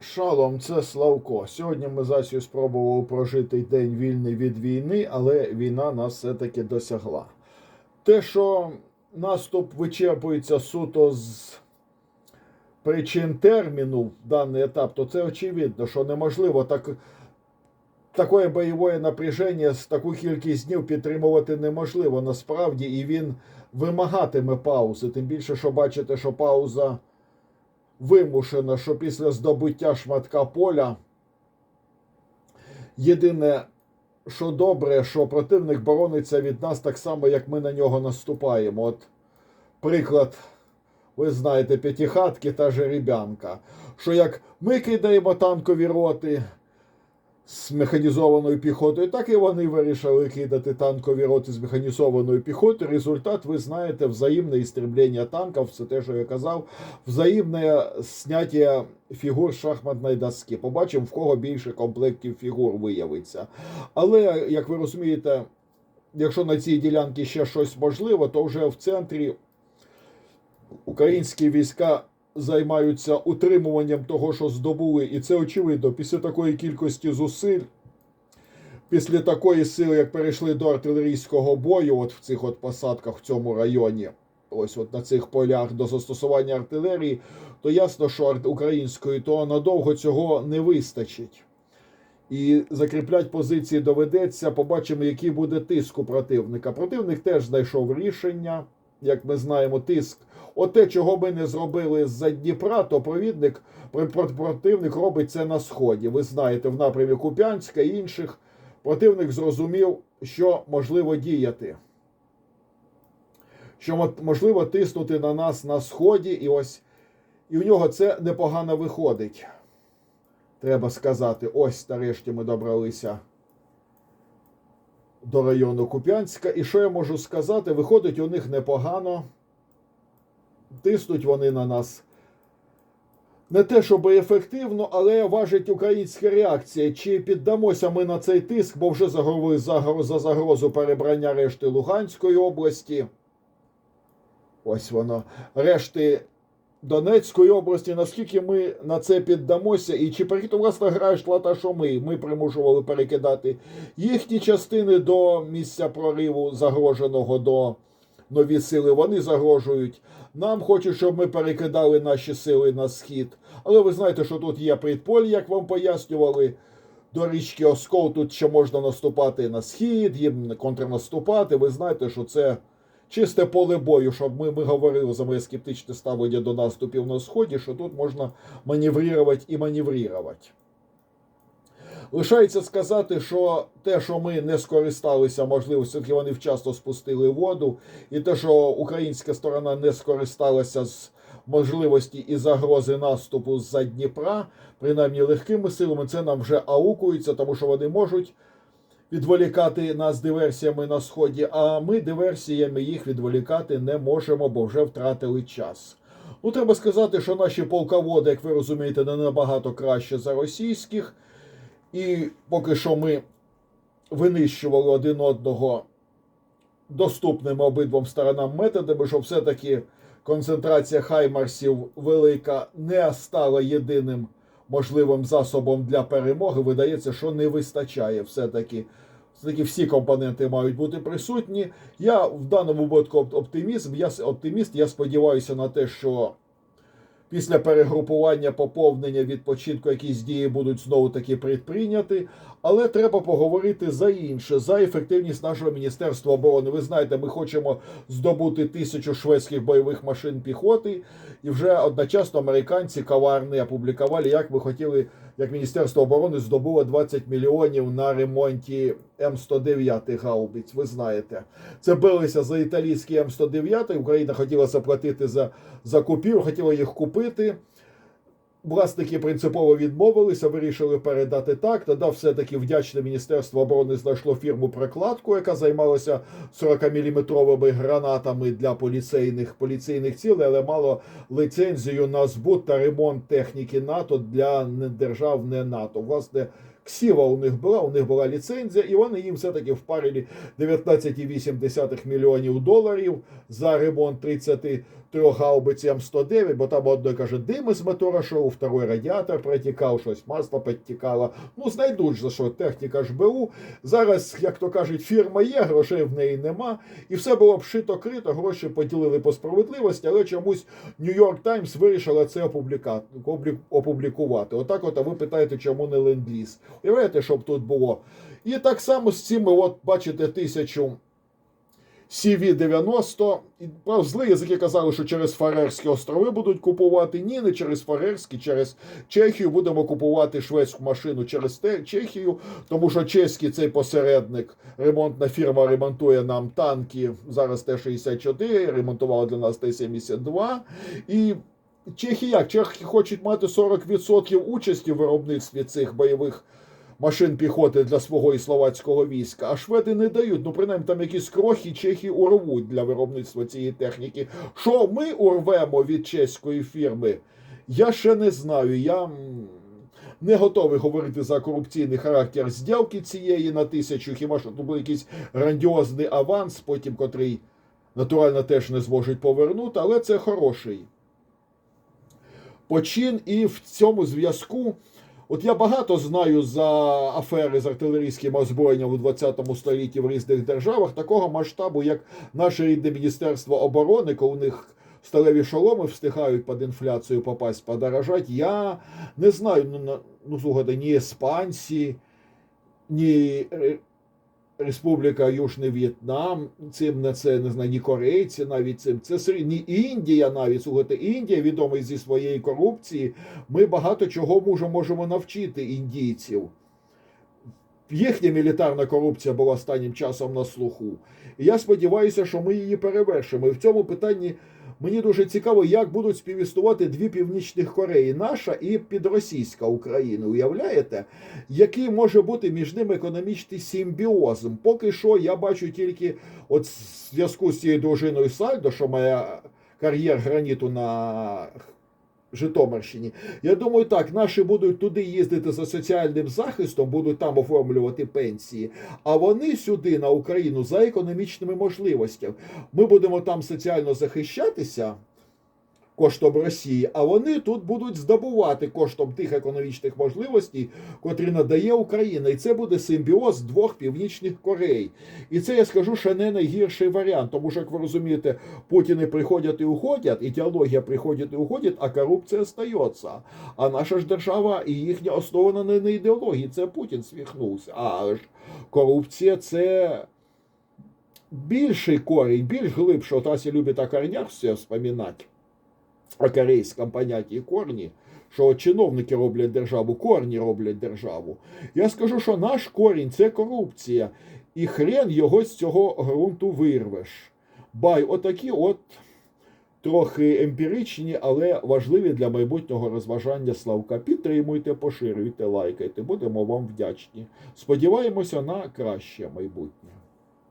Шалом, це Славко. Сьогодні ми з Асію спробували прожити день вільний від війни, але війна нас все-таки досягла. Те, що наступ вичерпується суто з причин терміну в даний етап, то це очевидно, що неможливо так. Такое бойове напряження з таку кількість днів підтримувати неможливо насправді, і він вимагатиме паузи. Тим більше, що бачите, що пауза вимушена, що після здобуття шматка поля єдине, що добре, що противник борониться від нас так само, як ми на нього наступаємо. От приклад, ви знаєте, п'ятихатки та жеребянка. Що як ми кидаємо танкові роти з механізованою піхотою, так і вони вирішили кидати танкові роти з механізованою піхотою. Результат, ви знаєте, взаємне істреблення танків, це те, що я казав, взаємне зняття фігур шахматної доски. Побачимо, в кого більше комплектів фігур виявиться. Але, як ви розумієте, якщо на цій ділянці ще щось можливо, то вже в центрі українські війська займаються утримуванням того, що здобули, і це очевидно. Після такої кількості зусиль, після такої сили, як перейшли до артилерійського бою, от в цих от посадках в цьому районі, ось от на цих полях до застосування артилерії, то ясно, що української то надовго цього не вистачить. І закріплять позиції доведеться. Побачимо, який буде тиск у противника. Противник теж знайшов рішення. Як ми знаємо, тиск. Оте, чого ми не зробили з-за Дніпра, то провідник про- про- противник робить це на сході. Ви знаєте, в напрямі Куп'янська і інших противник зрозумів, що можливо діяти. Що можливо тиснути на нас на сході, і ось і в нього це непогано виходить. Треба сказати, ось нарешті ми добралися до району Куп'янська. І що я можу сказати? Виходить у них непогано. Тиснуть вони на нас. Не те, щоб ефективно, але важить українська реакція. Чи піддамося ми на цей тиск, бо вже заговорили за загрозу перебрання решти Луганської області. Ось воно. Решти Донецької області, наскільки ми на це піддамося, і чи перехід, власне, грає йшла та, що ми. Ми примушували перекидати їхні частини до місця прориву, загроженого до нові сили. Вони загрожують. Нам хочуть, щоб ми перекидали наші сили на схід. Але ви знаєте, що тут є предполі, як вам пояснювали. До річки Оскол тут ще можна наступати на схід, їм контрнаступати. Ви знаєте, що це чисте поле бою, щоб ми, ми говорили за моє скептичне ставлення до наступів на сході, що тут можна маневрувати і маневрувати. Лишається сказати, що те, що ми не скористалися можливістю, все-таки вони вчасно спустили воду, і те, що українська сторона не скористалася з можливості і загрози наступу з-за Дніпра, принаймні легкими силами, це нам вже аукується, тому що вони можуть відволікати нас диверсіями на сході, а ми диверсіями їх відволікати не можемо, бо вже втратили час. Ну, треба сказати, що наші полководи, як ви розумієте, не набагато краще за російських. І поки що ми винищували один одного доступними обидвом сторонам методами, щоб все-таки концентрація хаймарсів велика не стала єдиним можливим засобом для перемоги. Видається, що не вистачає все-таки. Все-таки всі компоненти мають бути присутні. Я в даному випадку оптиміст. Я оптиміст. Я сподіваюся на те, що після перегрупування, поповнення, відпочинку якісь дії будуть знову таки предприйняті. Але треба поговорити за інше, за ефективність нашого міністерства оборони. Ви знаєте, ми хочемо здобути тисячу шведських бойових машин піхоти, і вже одночасно американці коварні опублікували, як ми хотіли, як Міністерство оборони здобуло 20 мільйонів на ремонті М109 гаубиць. Ви знаєте, це билися за італійські М109. Україна хотіла заплатити за закупів, хотіла їх купити. Власники принципово відмовилися, вирішили передати так. Тоді все-таки вдячне Міністерство оборони знайшло фірму прокладку, яка займалася 40-міліметровими гранатами для поліцейних поліцейних цілей, але мало лицензію на збут та ремонт техніки НАТО для держав не НАТО. Власне, Ксіва у них була, у них була ліцензія, і вони їм все-таки впарили 19,8 мільйонів доларів за ремонт 33 гаубиць М109, бо там одної каже, дим із мотора шов, второй радіатор протікав, щось масло підтікало. Ну, знайдуть за що техніка ж БУ. Зараз, як то кажуть, фірма є, грошей в неї нема. І все було вшито крито, гроші поділили по справедливості, але чомусь Нью-Йорк Таймс вирішила це опублікувати. Отак, от, а ви питаєте, чому не ленд-ліз? Уявляєте, щоб тут було? І так само з цими, от бачите, тисячу CV-90. І прав, язики казали, що через Фарерські острови будуть купувати. Ні, не через Фарерські, через Чехію будемо купувати шведську машину через Чехію, тому що чеський цей посередник, ремонтна фірма ремонтує нам танки. Зараз Т-64, ремонтувала для нас Т-72. І Чехи як? Чехи хочуть мати 40% участі в виробництві цих бойових машин піхоти для свого і словацького війська, а шведи не дають. Ну, принаймні, там якісь крохи чехи урвуть для виробництва цієї техніки. Що ми урвемо від чеської фірми? Я ще не знаю. Я не готовий говорити за корупційний характер зділки цієї на тисячу. Хіба що тут був якийсь грандіозний аванс, потім котрий натурально теж не зможуть повернути, але це хороший почин, і в цьому зв'язку. От я багато знаю за афери з артилерійським озброєнням у 20 столітті в різних державах такого масштабу, як наше рідне Міністерство оборони, коли у них сталеві шоломи встигають під інфляцію попасть, подорожать. Я не знаю, ну, ну слухайте, ні іспанці, ні Ре- Республіка Южний В'єтнам, цим не це не знаю, ні корейці навіть цим. Це ні Індія навіть. Слухайте, Індія відома зі своєї корупції. Ми багато чого може, можемо навчити індійців. Їхня мілітарна корупція була останнім часом на слуху. І я сподіваюся, що ми її перевершимо. І в цьому питанні мені дуже цікаво, як будуть співіснувати дві північних Кореї, наша і підросійська Україна. Уявляєте, який може бути між ними економічний симбіозм? Поки що я бачу тільки от зв'язку з цією дружиною Сальдо, що має кар'єр граніту на Житомирщині. Я думаю, так, наші будуть туди їздити за соціальним захистом, будуть там оформлювати пенсії, а вони сюди, на Україну, за економічними можливостями. Ми будемо там соціально захищатися коштом Росії, а вони тут будуть здобувати коштом тих економічних можливостей, котрі надає Україна. І це буде симбіоз двох північних Корей. І це я скажу, що не найгірший варіант, тому що, як ви розумієте, Путіни приходять і уходять, ідеологія приходить і уходить, а корупція остається. А наша ж держава і їхня основана не на ідеології. Це Путін свіхнувся. А ж корупція це. Більший корінь, більш глибше, от Ася любить о корнях все вспоминати, о корейському понятті корні, що чиновники роблять державу, корні роблять державу. Я скажу, що наш корінь це корупція, і хрен його з цього ґрунту вирвеш. Бай, отакі от трохи емпіричні, але важливі для майбутнього розважання Славка. Підтримуйте, поширюйте, лайкайте. Будемо вам вдячні. Сподіваємося на краще майбутнє.